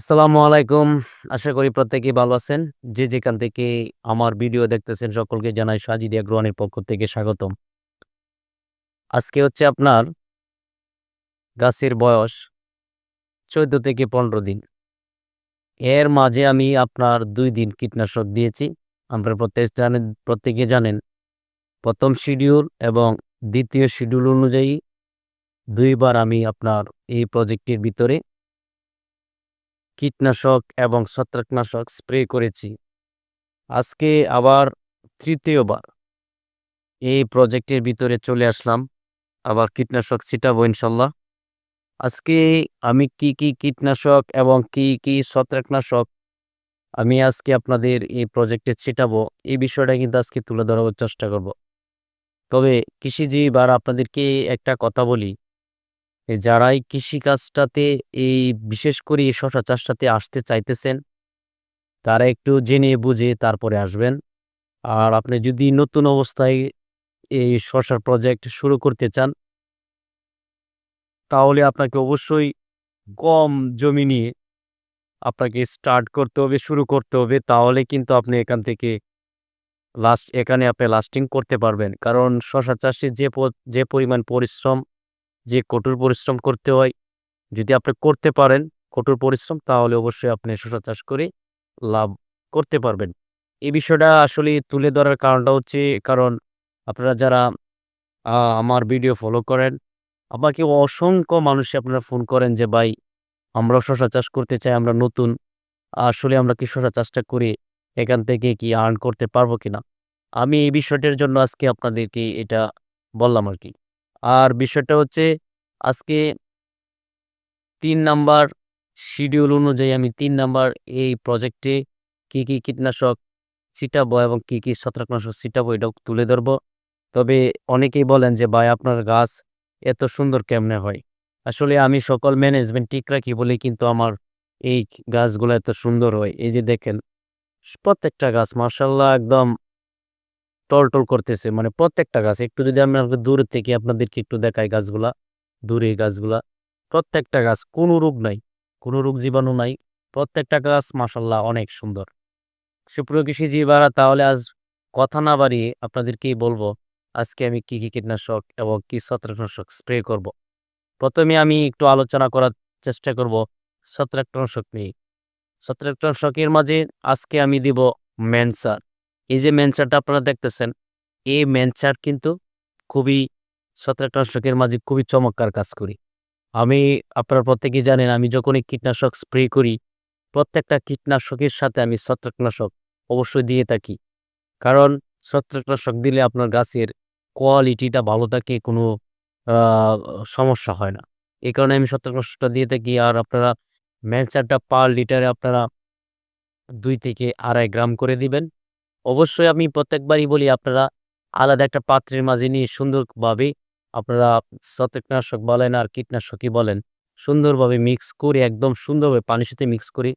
আসসালামু আলাইকুম। আশা করি প্রত্যেকেই ভালো আছেন। যে যেখান থেকে আমার ভিডিও দেখতেছেন সকলকে জানাই সাজিদ এগ্রোয়ানের পক্ষ থেকে স্বাগতম। আজকে হচ্ছে আপনার গাছের বয়স ১৪ থেকে ১৫ দিন। এর মাঝে আমি আপনার দুই দিন কীটনাশক দিয়েছি। আমরা প্রত্যেক জানেন, প্রত্যেকে জানেন প্রথম শিডিউল এবং দ্বিতীয় শিডিউল অনুযায়ী দুইবার আমি আপনার এই প্রজেক্টের ভিতরে কীটনাশক এবং ছত্রাকনাশক স্প্রে করেছি। আজকে আবার তৃতীয়বার এই প্রজেক্টের ভিতরে চলে আসলাম। আবার কীটনাশক ছিটাবো ইনশাল্লাহ। আজকে আমি কি, কি কীটনাশক এবং কি, কি ছত্রাকনাশক আমি আজকে আপনাদের এই প্রজেক্টে ছিটাবো, এই বিষয়টা কিন্তু আজকে তুলে ধরার চেষ্টা করব। তবে কৃষিজীবী ভাইরা আপনাদেরকে একটা কথা বলি, যারাই কৃষিকাজটাতে এই বিশেষ করে এই শশা চাষটাতে আসতে চাইতেছেন, তারা একটু জেনে বুঝে তারপরে আসবেন। আর আপনি যদি নতুন অবস্থায় এই শশার প্রজেক্ট শুরু করতে চান তাহলে আপনাকে অবশ্যই কম জমি নিয়ে আপনাকে স্টার্ট করতে হবে, শুরু করতে হবে। তাহলে কিন্তু আপনি এখান থেকে লাস্ট এখানে আপনি লাস্টিং করতে পারবেন। কারণ শশা চাষে যে যে পরিমাণ পরিশ্রম, যে কঠোর পরিশ্রম করতে হয়, যদি আপনি করতে পারেন কঠোর পরিশ্রম তাহলে অবশ্যই আপনি শশা চাষ করে লাভ করতে পারবেন। এই বিষয়টা আসলে তুলে ধরার কারণটা হচ্ছে কারণ আপনারা যারা আমার ভিডিও ফলো করেন, আমাকে অসংখ্য মানুষে আপনারা ফোন করেন যে, "ভাই আমরাও শশা চাষ করতে চাই, আমরা নতুন। আসলে আমরা কি শশা চাষটা করে এখান থেকে কি আর্ন করতে পারব কিনা?" আমি এই বিষয়টার জন্য আজকে আপনাদেরকে এটা বললাম আরকি। আর বিষয়টা হচ্ছে আজকে তিন নাম্বার শিডিউল অনুযায়ী আমি তিন নাম্বার এই প্রজেক্টে কি, কি কীটনাশক ছিটাবো এবং কি, কি ছত্রাকনাশক ছিটাবো এটাও তুলে ধরবো। তবে অনেকেই বলেন যে, "ভাই আপনার গাছ এত সুন্দর কেমনে হয়?" আসলে আমি সকল ম্যানেজমেন্ট ঠিক রাখি বলেই কিন্তু আমার এই গাছগুলো এত সুন্দর হয়। এই যে দেখেন, প্রত্যেকটা গাছ মার্শাল্লাহ একদম টলটল করতেছে। মানে প্রত্যেকটা গাছ একটু যদি আমি আপনাকে দূর থেকে আপনাদেরকে একটু দেখাই গাছগুলা, দূরে গাছগুলা। প্রত্যেকটা গাছ কোনো রোগ নাই, কোনো রোগ জীবাণু নাই। প্রত্যেকটা গাছ মাশাআল্লাহ অনেক সুন্দর। সুপ্রিয় কৃষিজীবী ভাইরা তাহলে আজ কথা না বাড়িয়ে আপনাদেরকেই বলব আজকে আমি কি, কি কীটনাশক এবং কি ছত্রাকনাশক স্প্রে করব। প্রথমে আমি একটু আলোচনা করার চেষ্টা করব ছত্রাকনাশক নিয়ে। ছত্রাকনাশকের মাঝে আজকে আমি দিব ম্যানসার। এই যে ম্যানসারটা আপনারা দেখতেছেন, এই ম্যানসার কিন্তু খুবই ছত্রাকনাশকের মাঝে খুবই চমৎকার কাজ করি। আমি আপনারা প্রত্যেকেই জানেন আমি যখনই কীটনাশক স্প্রে করি, প্রত্যেকটা কীটনাশকের সাথে আমি ছত্রাকনাশক অবশ্যই দিয়ে থাকি। কারণ ছত্রাকনাশক দিলে আপনার গাছের কোয়ালিটিটা ভালো থাকে, কোনো সমস্যা হয় না। এই কারণে আমি ছত্রাকনাশকটা দিয়ে থাকি। আর আপনারা ম্যানসারটা পার লিটারে আপনারা দুই থেকে ২.৫ গ্রাম করে দিবেন। অবশ্যই আমি প্রত্যেকবারই বলি আপনারা আলাদা একটা পাত্রের মাঝে নিয়ে সুন্দরভাবে আপনারা ছত্রাকনাশক বলেন আর কীটনাশকই বলেন, সুন্দরভাবে মিক্স করে একদম সুন্দরভাবে পানির সাথে মিক্স করে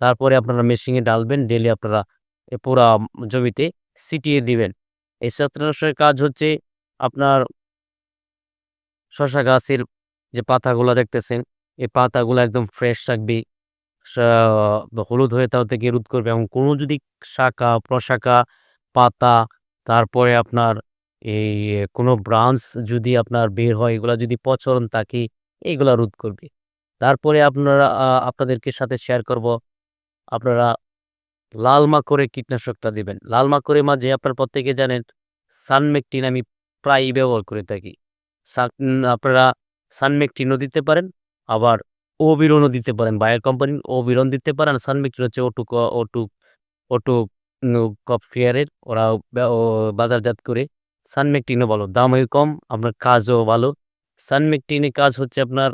তারপরে আপনারা মেশিনে ডালবেন ঢেলে আপনারা পুরা জমিতে ছিটিয়ে দিবেন। এই ছত্রাকনাশকের কাজ হচ্ছে আপনার শশা গাছের যে পাতাগুলা দেখতেছেন, এই পাতাগুলা একদম ফ্রেশ রাখবে। হলুদ হয়ে তাও থেকে রোধ করবে এবং কোনো যদি শাখা, প্রশাখা, পাতা, তারপরে আপনার এই কোনো ব্রাঞ্চ যদি আপনার বের হয়, এগুলা যদি পচন থাকে, এগুলা রোধ করবে। তারপরে আপনারা আপনাদেরকে সাথে শেয়ার করব, আপনারা লাল মাকড়ের কীটনাশকটা দিবেন। লাল মাকড়ের মাঝে আপনারা প্রত্যেকে জানেন সানমেকটিন আমি প্রায়ই ব্যবহার করে থাকি। আপনারা সানমেকটিনও দিতে পারেন, আবার ওবিরনও দিতে পারেন। বায়ার কোম্পানির ওবিরন দিতে পারেন। সানমেকটিন হচ্ছে ওটু ওটু ওটু নু কপকেয়ারের ওরা বাজারজাত করে। সানমেকটিনও ভালো, দামও কম, আপনার কাজও ভালো। সানমেকটিনের কাজ হচ্ছে আপনার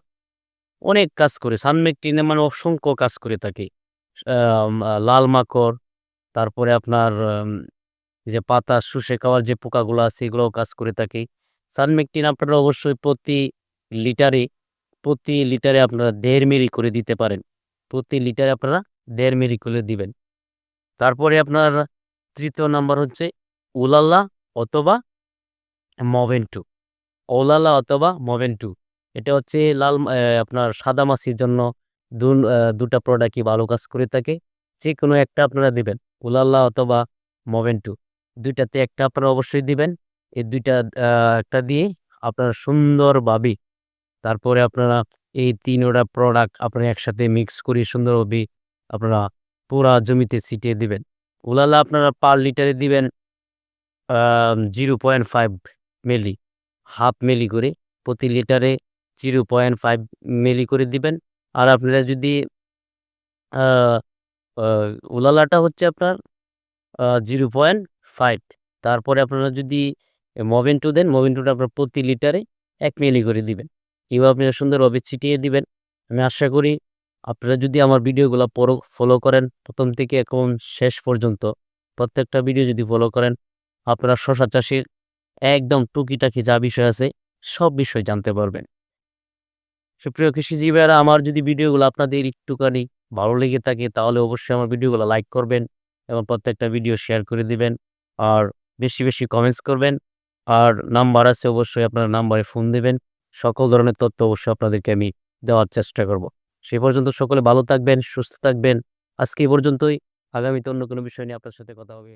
অনেক কাজ করে। সানমেকটিনে মানে অসংখ্য কাজ করে থাকে। লাল মাকড়, তারপরে আপনার যে পাতা শুষে খাওয়ার যে পোকাগুলো আছে এগুলোও কাজ করে থাকে। সানমেকটিন আপনারা অবশ্যই প্রতি লিটারে, প্রতি লিটারে আপনারা ১.৫ মিলি করে দিতে পারেন। প্রতি লিটারে আপনারা ১.৫ মিলি করে দিবেন। তারপরে আপনার তৃতীয় নাম্বার হচ্ছে উলালা অথবা মভেন্টু। ওলালা অথবা মভেন্টু। এটা হচ্ছে লাল আপনার সাদামাছির জন্য দুন দুটা প্রোডাক্টই ভালো কাজ করে থাকে। যে কোনো একটা আপনারা দিবেন। উলাল্লা অথবা মোভেন্টো ২ টাতে একটা আপনারা অবশ্যই দিবেন। এই দুইটা একটা দিয়ে আপনারা সুন্দরভাবে তারপরে আপনারা এই ৩ ওটা প্রোডাক্ট আপনারা একসাথে মিক্স করে সুন্দরভাবে আপনারা পুরা জমিতে ছিটিয়ে দিবেন। উলাল্লা আপনারা পার লিটারে দিবেন zero point five milli half milli করে প্রতি লিটারে জিরো পয়েন্ট ফাইভ মেলি করে দিবেন। আর আপনারা যদি উলালাটা হচ্ছে আপনার জিরো পয়েন্ট ফাইভ তারপরে আপনারা যদি মোভেন্টো দেন, মোভেন্টোটা আপনার প্রতি লিটারে এক মিলি করে দিবেন। এভাবে আপনারা সুন্দরভাবে ছিটিয়ে দিবেন। আমি আশা করি আপনারা যদি আমার ভিডিওগুলা পরো ফলো করেন প্রথম থেকে এখন শেষ পর্যন্ত প্রত্যেকটা ভিডিও যদি ফলো করেন, আপনারা শশা চাষের একদম টুকিটাকি যা বিষয় আছে সব বিষয় জানতে পারবেন। সুপ্রিয় কৃষিজীবী ভাইয়েরা আমার যদি ভিডিওগুলো আপনাদের একটুখানি ভালো লেগে থাকে তাহলে অবশ্যই আমার ভিডিওগুলো লাইক করবেন এবং প্রত্যেকটা ভিডিও শেয়ার করে দিবেন। আর বেশি, বেশি কমেন্টস করবেন। আর নাম্বার আছে অবশ্যই আপনারা নাম্বারে ফোন দিবেন। সকল ধরনের তথ্য অবশ্যই আপনাদেরকে আমি দেওয়ার চেষ্টা করব। সে পর্যন্ত সকলে ভালো থাকবেন, সুস্থ থাকবেন। আজকে এই পর্যন্তই। আগামীতে অন্য কোনো বিষয় নিয়ে আপনার সাথে কথা হবে।